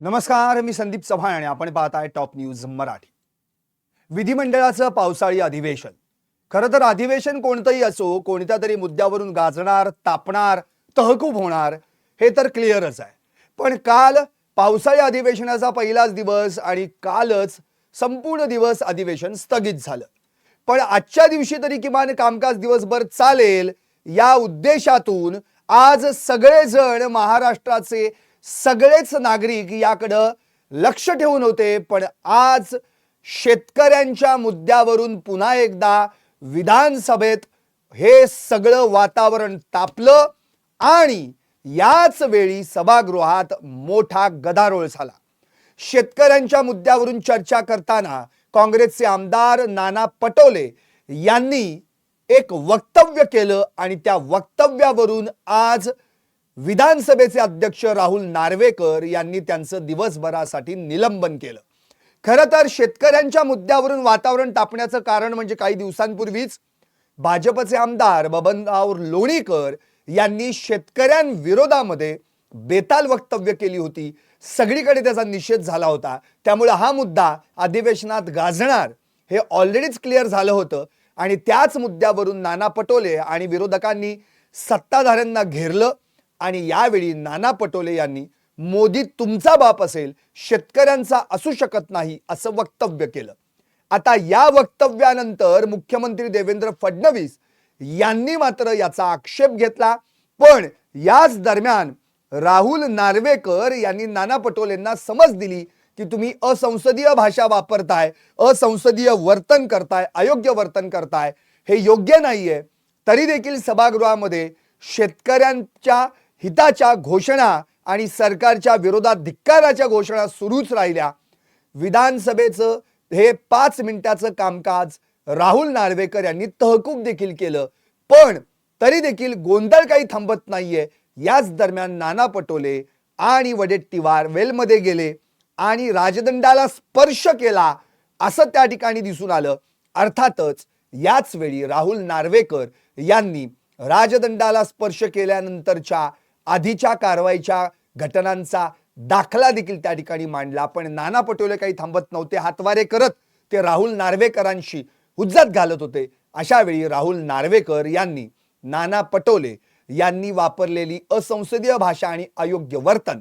नमस्कार मी संदीप चव्हाण आणि आपण पाहत आहे टॉप न्यूज मराठी. विधिमंडळाचं पावसाळी अधिवेशन. खरं तर अधिवेशन कोणतंही असो कोणत्या तरी मुद्द्यावरून गाजणार तापणार तहकूब होणार हे तर क्लिअरच आहे. पण काल पावसाळी अधिवेशनाचा पहिलाच दिवस आणि कालच संपूर्ण दिवस अधिवेशन स्थगित झालं. पण आजच्या दिवशी तरी किमान कामकाज दिवसभर चालेल या उद्देशातून आज सगळेजण महाराष्ट्राचे सगळेच नागरिक याकडं लक्ष ठेवून होते पण आज शेतकऱ्यांच्या मुद्द्यावरून पुन्हा एकदा विधानसभेत हे सगळं वातावरण तापलं आणि याच वेळी सभागृहात मोठा गदारोळ झाला. शेतकऱ्यांच्या मुद्द्यावरून चर्चा करताना काँग्रेसचे आमदार नाना पटोले यांनी एक वक्तव्य केलं आणि त्या वक्तव्यावरून आज विधानसभेचे अध्यक्ष राहुल नार्वेकर यांनी त्यांचं दिवसभरासाठी निलंबन केलं. खरं तर शेतकऱ्यांच्या मुद्द्यावरून वातावरण तापण्याचं कारण म्हणजे काही दिवसांपूर्वीच भाजपचे आमदार बबनराव लोणीकर यांनी शेतकऱ्यांविरोधामध्ये बेताल वक्तव्य केली होती. सगळीकडे त्याचा निषेध झाला होता. त्यामुळे हा मुद्दा अधिवेशनात गाजणार हे ऑलरेडीच क्लिअर झालं होतं. आणि त्याच मुद्द्यावरून नाना पटोले आणि विरोधकांनी सत्ताधाऱ्यांना घेरलं. आणि यावेळी नाना पटोले यांनी मोदी तुमचा बाप असेल शेतकऱ्यांचा असू शकत नाही असं वक्तव्य केलं. आता या वक्तव्यानंतर मुख्यमंत्री देवेंद्र फडणवीस यांनी मात्र याचा आक्षेप घेतला. पण याच दरम्यान राहुल नार्वेकर यांनी नाना पटोलेंना समज दिली की तुम्ही असंसदीय भाषा वापरताय असंसदीय वर्तन करताय अयोग्य वर्तन करताय हे योग्य नाहीये. तरी देखील सभागृहामध्ये शेतकऱ्यांच्या हिताच्या घोषणा आणि सरकारच्या विरोधात धिक्काराच्या घोषणा सुरूच राहिल्या. विधानसभेचं हे पाच मिनिटाचं कामकाज राहुल नार्वेकर यांनी तहकूब देखील केलं. पण तरी देखील गोंधळ काही थांबत नाहीये. याच दरम्यान नाना पटोले आणि वडेट्टीवार वेलमध्ये गेले आणि राजदंडाला स्पर्श केला असं त्या ठिकाणी दिसून आलं. अर्थातच याच वेळी राहुल नार्वेकर यांनी राजदंडाला स्पर्श केल्यानंतरच्या आधीच्या कारवाईच्या घटनांचा दाखला देखील त्या ठिकाणी मांडला. पण नाना पटोले काही थांबत नव्हते. हातवारे करत ते राहुल नार्वेकरांशी हुज्जत घालत होते. अशा वेळी राहुल नार्वेकर यांनी नाना पटोले यांनी वापरलेली असंसदीय भाषा आणि अयोग्य वर्तन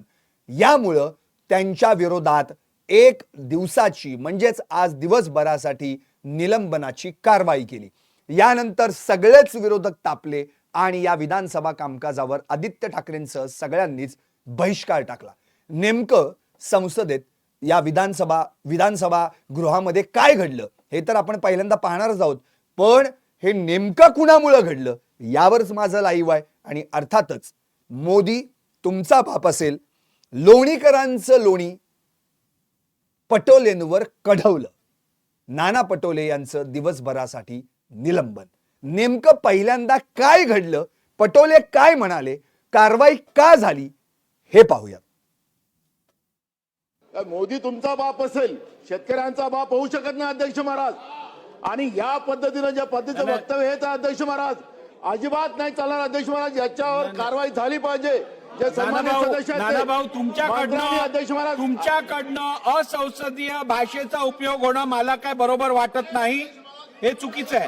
यामुळं त्यांच्या विरोधात एक दिवसाची म्हणजेच आज दिवसभरासाठी निलंबनाची कारवाई केली. यानंतर सगळेच विरोधक तापले. आणि या विधानसभा कामकाजावर आदित्य ठाकरेंसह सगळ्यांनीच बहिष्कार टाकला. नेमकं संसदेत या विधानसभा विधानसभा गृहामध्ये काय घडलं हे तर आपण पहिल्यांदा पाहणारच आहोत. पण हे नेमकं कुणामुळं घडलं यावरच माझं लाईव्ह आहे आणि अर्थातच मोदी तुमचा बाप असेल लोणीकरांचं लोणी पटोलेंवर कढवलं. नाना पटोले यांचं दिवसभरासाठी निलंबन. नेमकं पहिल्यांदा काय घडलं पटोले काय म्हणाले कारवाई का झाली हे पाहूयात. तर मोदी तुमचा बाप असेल शेतकऱ्यांचा बाप होऊ शकत नाही अध्यक्ष महाराज. आणि या पद्धतीनं ज्या पद्धतीचं वक्तव्य हे तर अध्यक्ष महाराज अजिबात नाही चालणार अध्यक्ष महाराज याच्यावर कारवाई झाली पाहिजे. तुमच्याकडनं अध्यक्ष महाराज. तुमच्याकडनं असंसदीय भाषेचा उपयोग होणं मला काय बरोबर वाटत नाही हे चुकीचं आहे.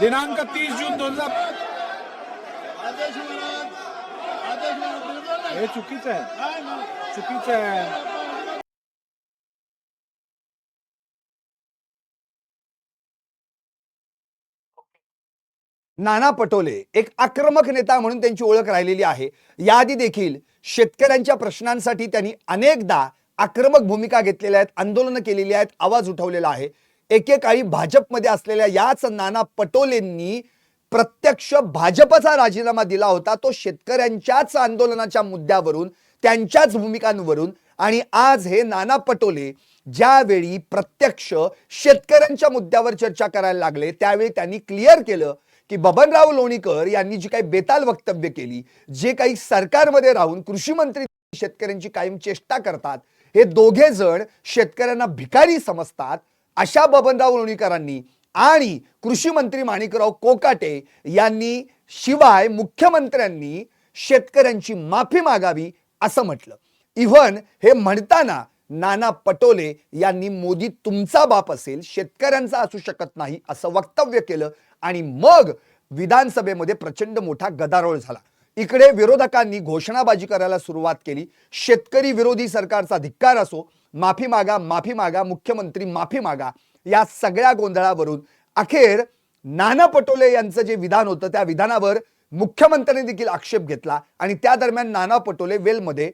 दिनांक तीस जून दोन हजार हे चुकीचं आहे. चुकीचं आहे. नाना पटोले एक आक्रमक नेता म्हणून त्यांची ओळख राहिलेली आहे. याआधी देखील शेतकऱ्यांच्या प्रश्नांसाठी त्यांनी अनेकदा आक्रमक भूमिका घेतलेल्या आहेत आंदोलनं केलेली आहेत आवाज उठवलेला आहे. एकेकाळी भाजपमध्ये असलेल्या याच नाना पटोलेंनी प्रत्यक्ष भाजपचा राजीनामा दिला होता. तो शेतकऱ्यांच्याच आंदोलनाच्या मुद्द्यावरून त्यांच्याच भूमिकांवरून आणि आज हे नाना पटोले ज्यावेळी प्रत्यक्ष शेतकऱ्यांच्या मुद्द्यावर चर्चा करायला लागले त्यावेळी त्यांनी क्लिअर केलं की बबनराव लोणीकर यांनी जी काही बेताल वक्तव्य केली जे काही सरकारमध्ये राहून कृषी मंत्री शेतकऱ्यांची कायम चेष्टा करतात हे दोघे जण शेतकऱ्यांना भिकारी समजतात अशा बबनराव लोणीकरांनी आणि कृषी मंत्री माणिकराव कोकाटे यांनी शिवाय मुख्यमंत्र्यांनी शेतकऱ्यांची माफी मागावी असं म्हटलं. इव्हन हे म्हणताना नाना पटोले यांनी मोदी तुमचा बाप असेल शेतकऱ्यांचा असू शकत नाही असं वक्तव्य केलं आणि मग विधानसभेमध्ये प्रचंड मोठा गदारोळ झाला. इकडे विरोधकांनी घोषणाबाजी करायला सुरुवात केली. शेतकरी विरोधी सरकारचा धिक्कार असो माफी मागा माफी मागा मुख्यमंत्री माफी मागा या सगळ्या गोंधळावरून अखेर नाना पटोले यांचं जे विधान होतं त्या विधानावर मुख्यमंत्र्यांनी देखील आक्षेप घेतला आणि त्या दरम्यान नाना पटोले वेलमध्ये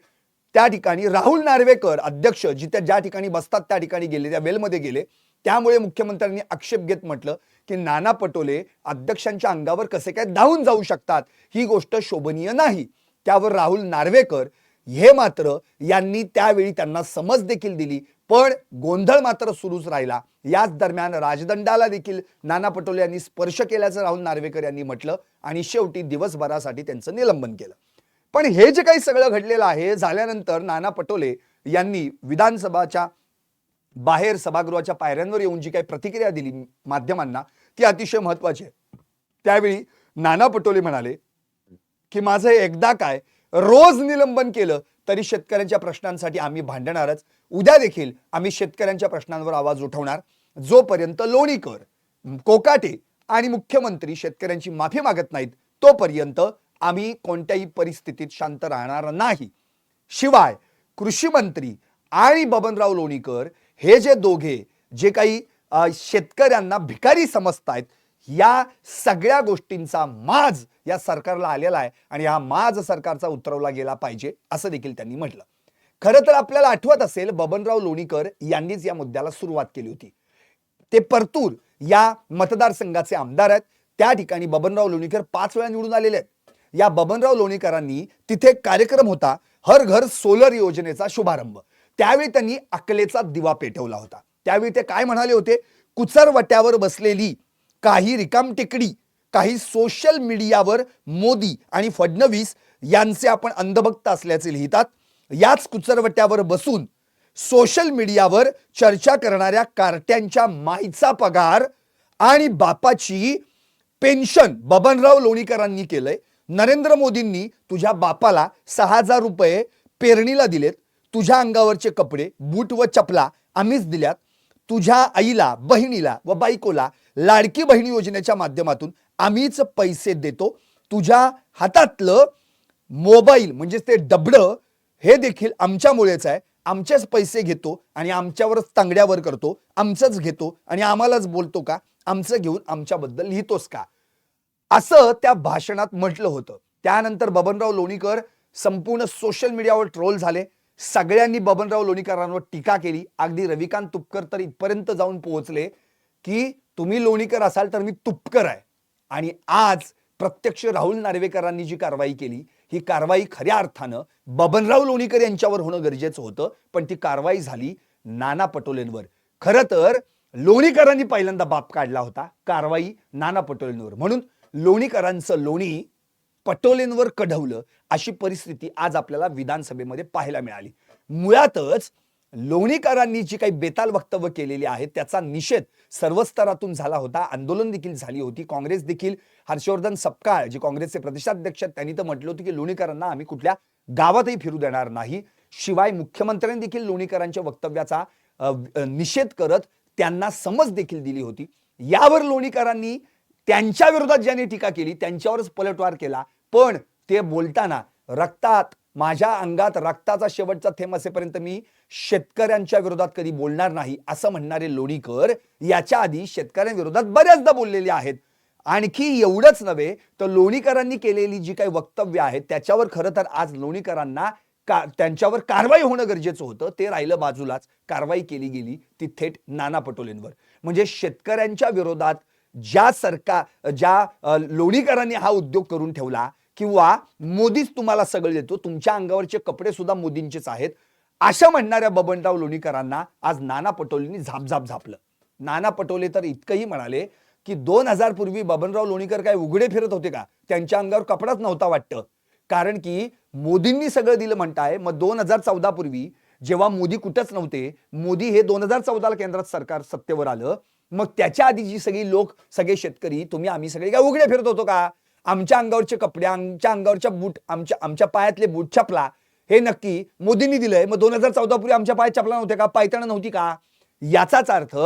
त्या ठिकाणी राहुल नार्वेकर अध्यक्ष जिथे ज्या ठिकाणी बसतात त्या ठिकाणी गेले त्या वेलमध्ये गेले. त्यामुळे मुख्यमंत्र्यांनी आक्षेप घेत म्हटलं की नाना पटोले अध्यक्षांच्या अंगावर कसे काय धावून जाऊ शकतात ही गोष्ट शोभनीय नाही. त्यावर राहुल नार्वेकर हे मात्र यांनी त्यावेळी त्यांना समज देखील दिली. पण गोंधळ मात्र सुरूच राहिला. याच दरम्यान राजदंडाला देखील नाना पटोले यांनी स्पर्श केल्याचं राहुल नार्वेकर यांनी म्हटलं आणि शेवटी दिवसभरासाठी त्यांचं निलंबन केलं. पण हे जे काही सगळं घडलेलं आहे झाल्यानंतर नाना पटोले यांनी विधानसभाच्या बाहेर सभागृहाच्या पायऱ्यांवर येऊन जी काही प्रतिक्रिया दिली माध्यमांना ती अतिशय महत्वाची आहे. त्यावेळी नाना पटोले म्हणाले की माझं एकदा काय रोज निलंबन केलं तरी शेतकऱ्यांच्या प्रश्नांसाठी आम्ही भांडणारच. उद्या देखील आम्ही शेतकऱ्यांच्या प्रश्नांवर आवाज उठवणार. जोपर्यंत लोणीकर कोकाटे आणि मुख्यमंत्री शेतकऱ्यांची माफी मागत नाहीत तोपर्यंत आम्ही कोणत्याही परिस्थितीत शांत राहणार नाही. शिवाय कृषी मंत्री आणि बबनराव लोणीकर हे जे दोघे जे काही शेतकऱ्यांना भिकारी समजतायत या सगळ्या गोष्टींचा माज या सरकारला आलेला आहे आणि हा माज सरकारचा उतरवला गेला पाहिजे असं देखील त्यांनी म्हटलं. खरं तर आपल्याला आठवत असेल बबनराव लोणीकर यांनीच या मुद्द्याला सुरुवात केली होती. ते परतूर या मतदारसंघाचे आमदार आहेत. त्या ठिकाणी बबनराव लोणीकर पाच वेळा निवडून आलेले आहेत. या बबनराव लोणीकरांनी तिथे कार्यक्रम होता हर घर सोलर योजनेचा शुभारंभ. त्यावेळी त्यांनी अकलेचा दिवा पेटवला होता. त्यावेळी ते काय म्हणाले होते? कुचरवट्यावर बसलेली काही रिकाम टेकडी काही सोशल मीडियावर मोदी आणि फडणवीस यांचे आपण अंधभक्त असल्याचे लिहितात. याच कुचरवट्यावर बसून सोशल मीडियावर चर्चा करणाऱ्या कार्ट्यांच्या माईचा पगार आणि बापाची पेन्शन बबनराव लोणीकरांनी केलंय. नरेंद्र मोदींनी तुझ्या बापाला सहा हजार रुपये पेरणीला दिलेत. तुझ्या अंगावरचे कपडे बूट व चपला आम्हीच दिल्यात. तुझ्या आईला बहिणीला व बायकोला लाडकी बहिणी योजनेच्या माध्यमातून आम्हीच पैसे देतो. तुझ्या हातातलं मोबाईल म्हणजेच ते डबडं हे देखील आमच्यामुळेच आहे. आमचेच पैसे घेतो आणि आमच्यावरच तांगड्यावर करतो. आमचंच घेतो आणि आम्हालाच बोलतो का? आमचं घेऊन आमच्याबद्दल लिहितोस का? असं त्या भाषणात म्हटलं होतं. त्यानंतर बबनराव लोणीकर संपूर्ण सोशल मीडियावर ट्रोल झाले. सगळ्यांनी बबनराव लोणीकरांवर टीका केली. अगदी रविकांत तुपकर तर इथपर्यंत जाऊन पोहोचले की तुम्ही लोणीकर असाल तर मी तुपकर आहे. आणि आज प्रत्यक्ष राहुल नार्वेकरांनी जी कारवाई केली ही कारवाई खऱ्या अर्थानं बबनराव लोणीकर यांच्यावर होणं गरजेचं होतं पण ती कारवाई झाली नाना पटोलेंवर. खरं तर लोणीकरांनी पहिल्यांदा बाप काढला होता कारवाई नाना पटोलेंवर. म्हणून लोणीकरांचं लोणी पटोलेंवर कढवलं अशी परिस्थिती आज आपल्याला विधानसभेमध्ये पाहायला मिळाली. मुळातच लोणीकरांनी जी काही बेताल वक्तव्य केलेली आहे त्याचा निषेध सर्व स्तरातून झाला होता. आंदोलन देखील झाली होती. काँग्रेस देखील हर्षवर्धन सपकाळ जे काँग्रेसचे प्रदेशाध्यक्ष त्यांनी तर म्हटलं होतं की लोणीकरांना आम्ही कुठल्या गावातही फिरू देणार नाही. शिवाय मुख्यमंत्र्यांनी देखील लोणीकरांच्या वक्तव्याचा निषेध करत त्यांना समज देखील दिली होती. यावर लोणीकरांनी त्यांच्या विरोधात ज्यांनी टीका केली त्यांच्यावरच पलटवार केला. पण ते बोलताना रक्तात माझ्या अंगात रक्ताचा शेवटचा थेंब असेपर्यंत मी शेतकऱ्यांच्या विरोधात कधी बोलणार नाही असं म्हणणारे लोणीकर याच्या आधी शेतकऱ्यांविरोधात बऱ्याचदा बोललेले आहेत. आणखी एवढंच नव्हे तर लोणीकरांनी केलेली जी काही वक्तव्य आहेत त्याच्यावर खरं तर आज लोणीकरांना का त्यांच्यावर कारवाई होणं गरजेचं होतं ते राहिलं बाजूलाच. कारवाई केली गेली ती थेट नाना पटोलेंवर. म्हणजे शेतकऱ्यांच्या विरोधात ज्या सरकार ज्या लोणीकरांनी हा उद्योग करून ठेवला किंवा मोदीच तुम्हाला सगळं देतो तुमच्या अंगावरचे कपडे सुद्धा मोदींचेच आहेत अशा म्हणणाऱ्या बबनराव लोणीकरांना आज नाना पटोलेंनी झापझाप झापलं. नाना पटोले तर इतकंही म्हणाले की दोन हजार पूर्वी बबनराव लोणीकर काय उघडे फिरत होते का? त्यांच्या अंगावर कपडाच नव्हता वाटतं. कारण की मोदींनी सगळं दिलं म्हणताय मग दोन हजार चौदा पूर्वी जेव्हा मोदी कुठंच नव्हते मोदी हे दोन हजार चौदाला केंद्रात सरकार सत्तेवर आलं मग त्याच्या आधी जी सगळी लोक सगळे शेतकरी तुम्ही आम्ही सगळे काय उघडे फिरत होतो का? आमच्या अंगावरचे कपडे आमच्या अंगावरच्या बूट आमच्या आमच्या पायातले बूट चपला हे नक्की मोदींनी दिलंय. मग दोन हजार चौदा पूर्वी आमच्या पायात चपला नव्हते का? पायताना नव्हती का? याचाच अर्थ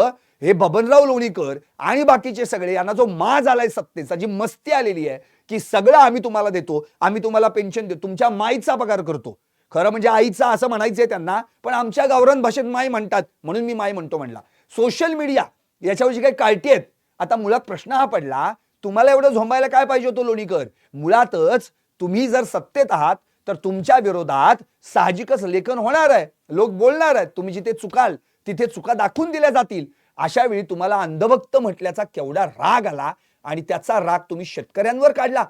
हे बबनराव लोणीकर आणि बाकीचे सगळे यांना जो माज आलाय सत्तेचा जी मस्ती आलेली आहे की सगळं आम्ही तुम्हाला देतो आम्ही तुम्हाला पेन्शन देतो तुमच्या माईचा पगार करतो. खरं म्हणजे आईचा असं म्हणायचंय त्यांना पण आमच्या गावरान भाषेत माय म्हणतात म्हणून मी माय म्हणतो म्हणला. सोशल मीडिया याच्याविषयी काही काळटी आहेत. आता मुळात प्रश्न हा पडला तुम्हाला एवढं झोंबायला काय पाहिजे होतो लोणीकर? मुळातच तुम्ही जर सत्तेत आहात तर तुमच्या विरोधात साहजिकच लेखन होणार आहे. लोक बोलणार आहेत तुम्ही जिथे चुकाल तिथे चुका दाखवून दिल्या जातील. अशा वेळी तुम्हाला अंधभक्त म्हटल्याचा केवढा राग आला आणि त्याचा राग तुम्ही शेतकऱ्यांवर काढला.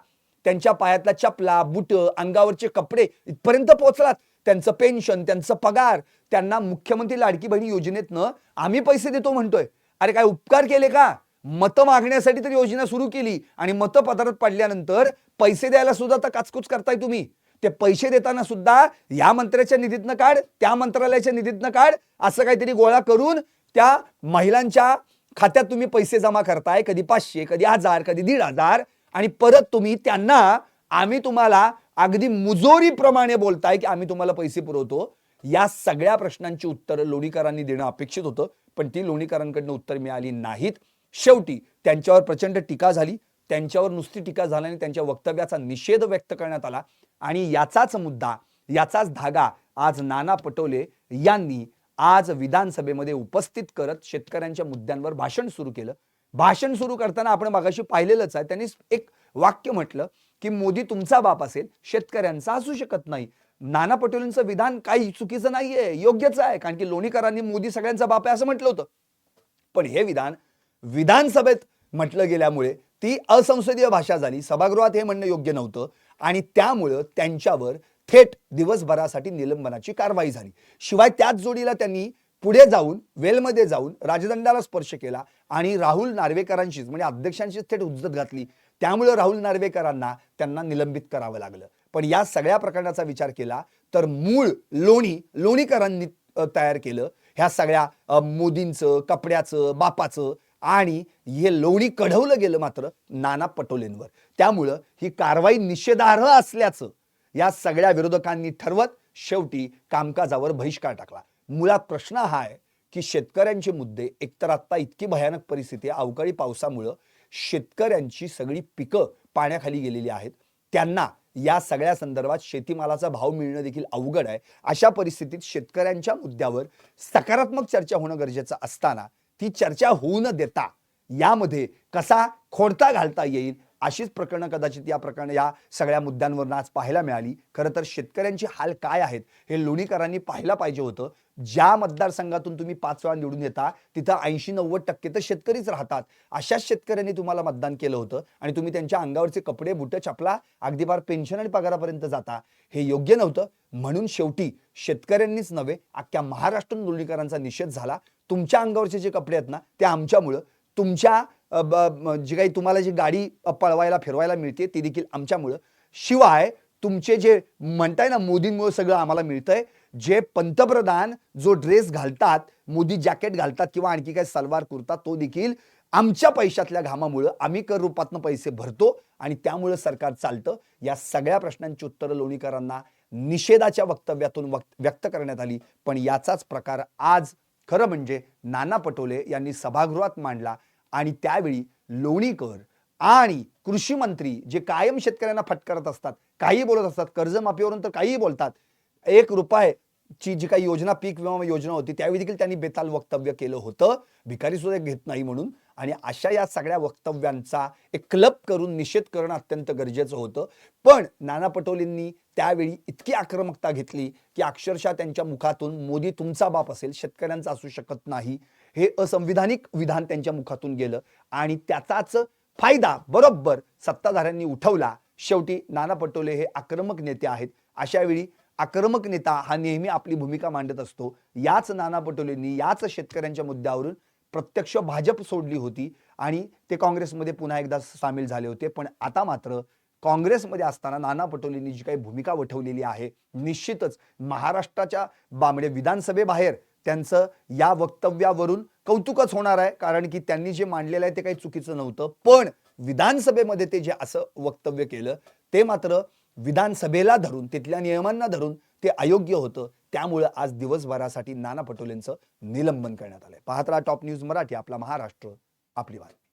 त्यांच्या पायातला चपला बुट अंगावरचे कपडे इथपर्यंत पोहोचलात. त्यांचं पेन्शन त्यांचं पगार त्यांना मुख्यमंत्री लाडकी बहिणी योजनेतनं आम्ही पैसे देतो म्हणतोय. अरे काय उपकार केले का? मतं मागण्यासाठी तर योजना सुरू केली आणि मतं पदार्थ पडल्यानंतर पैसे द्यायला सुद्धा तर काचकूच करताय तुम्ही. ते पैसे देताना सुद्धा या मंत्र्याच्या निधीतनं काढ त्या मंत्रालयाच्या निधीतनं काढ असं काहीतरी गोळा करून त्या महिलांच्या खात्यात तुम्ही पैसे जमा करताय. कधी पाचशे कधी हजार कधी दीड हजार आणि परत तुम्ही त्यांना आम्ही तुम्हाला अगदी मुजोरीप्रमाणे बोलताय की आम्ही तुम्हाला पैसे पुरवतो. या सगळ्या प्रश्नांची उत्तरं लोणीकरांनी देणं अपेक्षित होतं पण ती लोणीकरांकडनं उत्तर मिळाली नाहीत. शेवटी त्यांच्यावर प्रचंड टीका झाली. त्यांच्यावर नुसती टीका झाल्याने त्यांच्या वक्तव्याचा निषेध व्यक्त करण्यात आला आणि याचाच मुद्दा याचाच धागा आज नाना पटोले यांनी आज विधानसभेमध्ये उपस्थित करत शेतकऱ्यांच्या मुद्द्यांवर भाषण सुरू केलं. भाषण सुरू करताना आपण मागाशी पाहिलेलंच आहे. त्यांनी एक वाक्य म्हटलं की मोदी तुमचा बाप असेल शेतकऱ्यांचा असू शकत नाही. नाना पटोलेंचं विधान काही चुकीचं नाहीये योग्यच आहे कारण की लोणीकरांनी मोदी सगळ्यांचा बाप आहे असं म्हटलं होतं. पण हे विधान विधानसभेत म्हटलं गेल्यामुळे ती असंसदीय भाषा झाली सभागृहात हे म्हणणं योग्य नव्हतं आणि त्यामुळं त्यांच्यावर थेट दिवसभरासाठी निलंबनाची कारवाई झाली. शिवाय त्याच जोडीला त्यांनी पुढे जाऊन वेलमध्ये जाऊन राजदंडाला स्पर्श केला आणि राहुल नार्वेकरांशीच म्हणजे अध्यक्षांशीच थेट उज्जत घातली. त्यामुळं राहुल नार्वेकरांना त्यांना निलंबित करावं लागलं. पण या सगळ्या प्रकरणाचा विचार केला तर मूळ लोणी लोणीकरांनी तयार केलं. ह्या सगळ्या मोदींचं कपड्याचं बापाचं आणि हे लोणी कढवलं गेलं मात्र नाना पटोलेंवर. त्यामुळं ही कारवाई निषेधार्ह असल्याचं या सगळ्या विरोधकांनी ठरवत शेवटी कामकाजावर बहिष्कार टाकला. मुळात प्रश्न हा आहे की शेतकऱ्यांचे मुद्दे एकतर आता इतकी भयानक परिस्थिती अवकाळी पावसामुळं शेतकऱ्यांची सगळी पिकं पाण्याखाली गेलेली आहेत. त्यांना या सगळ्या संदर्भात शेतीमालाचा भाव मिळणं देखील अवघड आहे. अशा परिस्थितीत शेतकऱ्यांच्या मुद्द्यावर सकारात्मक चर्चा होणं गरजेचं असताना ती चर्चा होऊ न देता यामध्ये कसा खोडता घालता येईल अशीच प्रकरणं कदाचित या प्रकरण या सगळ्या मुद्द्यांवरून आज पाहायला मिळाली. खरं तर शेतकऱ्यांचे हाल काय आहेत हे लोणीकरांनी पाहायला पाहिजे होतं. ज्या मतदारसंघातून तुम्ही पाच वेळा निवडून येता तिथं ऐंशी नव्वद टक्के तर शेतकरीच राहतात. अशाच शेतकऱ्यांनी तुम्हाला मतदान केलं होतं आणि तुम्ही त्यांच्या अंगावरचे कपडे बुटं चपला अगदी फार पेन्शन आणि पगारापर्यंत जाता. हे योग्य नव्हतं. म्हणून शेवटी शेतकऱ्यांनीच नव्हे अख्ख्या महाराष्ट्र लोणीकरांचा निषेध झाला. तुमच्या अंगावरचे जे कपडे आहेत ना ते आमच्यामुळं. तुमच्या जी काही तुम्हाला जी गाडी पळवायला फिरवायला मिळते ती देखील आमच्यामुळं. शिवाय तुमचे जे म्हणताय ना मोदींमुळे सगळं आम्हाला मिळतंय जे पंतप्रधान जो ड्रेस घालतात मोदी जॅकेट घालतात किंवा आणखी काय सलवार कुर्ता तो देखील आमच्या पैशातल्या घामामुळं आम्ही कर रूपातनं पैसे भरतो आणि त्यामुळं सरकार चालतं. या सगळ्या प्रश्नांची उत्तरं लोणीकरांना निषेधाच्या वक्तव्यातून वक्त व्यक्त करण्यात आली. पण याचाच प्रकार आज खरं म्हणजे नाना पटोले यांनी सभागृहात मांडला. आणि त्यावेळी लोणीकर आणि कृषी मंत्री जे कायम शेतकऱ्यांना फटकारत असतात काही बोलत असतात कर्जमाफीवरून तर काहीही बोलतात एक रुपयाची जी काही योजना पीक विमा योजना होती त्यावेळी देखील त्यांनी बेताल वक्तव्य केलं होतं. भिकारी सुद्धा घेत नाही म्हणून. आणि अशा या सगळ्या वक्तव्यांचा एक क्लब करून निषेध करणं अत्यंत गरजेचं होतं. पण नाना पटोलेंनी त्यावेळी इतकी आक्रमकता घेतली की अक्षरशः त्यांच्या मुखातून मोदी तुमचा बाप असेल शेतकऱ्यांचा असू शकत नाही. हे असंविधानिक विधान त्यांच्या मुखातून गेलं. आणि त्याचाच फायदा बरोबर सत्ताधाऱ्यांनी उठवला. शेवटी नाना पटोले हे आक्रमक नेते आहेत. अशा वेळी आक्रमक नेता हा नेहमी आपली भूमिका मांडत असतो. याच नाना पटोलेंनी याच शेतकऱ्यांच्या मुद्द्यावरून प्रत्यक्ष भाजप सोडली होती आणि ते काँग्रेसमध्ये पुन्हा एकदा सामील झाले होते. पण आता मात्र काँग्रेसमध्ये असताना नाना पटोलेंनी जी काही भूमिका वठवलेली आहे निश्चितच महाराष्ट्राच्या बांबडे विधानसभेबाहेर त्यांचं या वक्तव्यावरून कौतुकच होणार आहे कारण की त्यांनी जे मांडलेलं आहे ते काही चुकीचं नव्हतं. पण विधानसभेमध्ये ते जे असं वक्तव्य केलं ते मात्र विधानसभेला धरून तिथल्या नियमांना धरून ते अयोग्य होतं. त्यामुळं आज दिवसभरासाठी नाना पटोलेंचं निलंबन करण्यात आलंय. पाहत राहा टॉप न्यूज मराठी आपला महाराष्ट्र आपली बातमी.